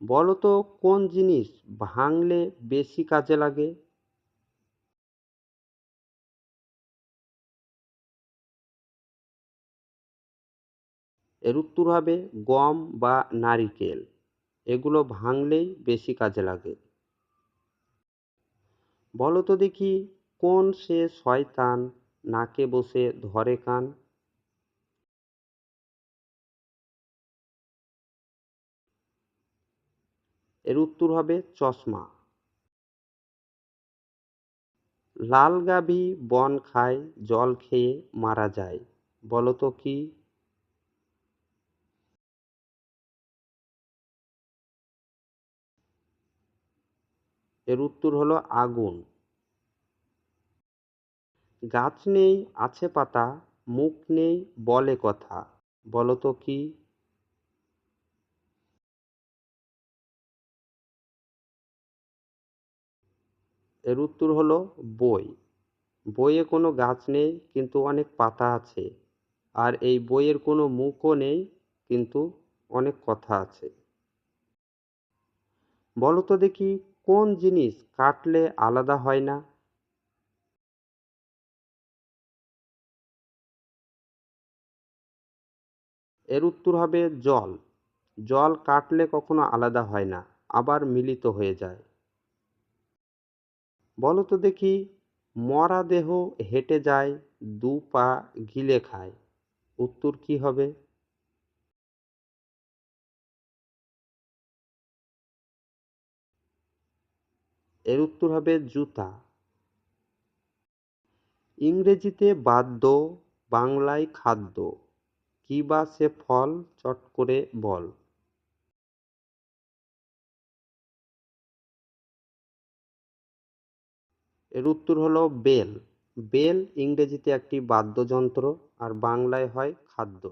বলো তো কোন জিনিস ভাঙলে বেশি কাজে লাগে? এর উত্তর হবে গম বা নারিকেল। এগুলো ভাঙলেই বেশি কাজে লাগে। বলো তো দেখি, কোন সে শয়তান নাকে বসে ধরে কান? এর উত্তর হবে চশমা। লাল গাভী বন খায়, জল খেয়ে মারা যায়। বলো তো কি? এর উত্তর হলো আগুন। গাছ নেই, আছে পাতা, মুখ নেই, বলে কথা। বলো তো কি? এর উত্তর হলো বই। বইয়ে কোনো গাছ নেই, কিন্তু অনেক পাতা আছে। আর এই বইয়ের কোনো মুখও নেই, কিন্তু অনেক কথা আছে। বলো তো দেখি কোন জিনিস কাটলে আলাদা হয় না? এর উত্তর হবে জল। জল কাটলে কখনো আলাদা হয় না, আবার মিলিত হয়ে যায়। বলো তো দেখি, মরা দেহ হেঁটে যায়, দু পা গিলে খায়। উত্তর কি হবে? এর উত্তর হবে জুতা। ইংরেজিতে বাদ্য, বাংলায় খাদ্য। কি বা সে ফল চট করে বল। এর উত্তর হলো বেল। বেল ইংরেজিতে একটি বাদ্যযন্ত্র আর বাংলায় হয় খাদ্য।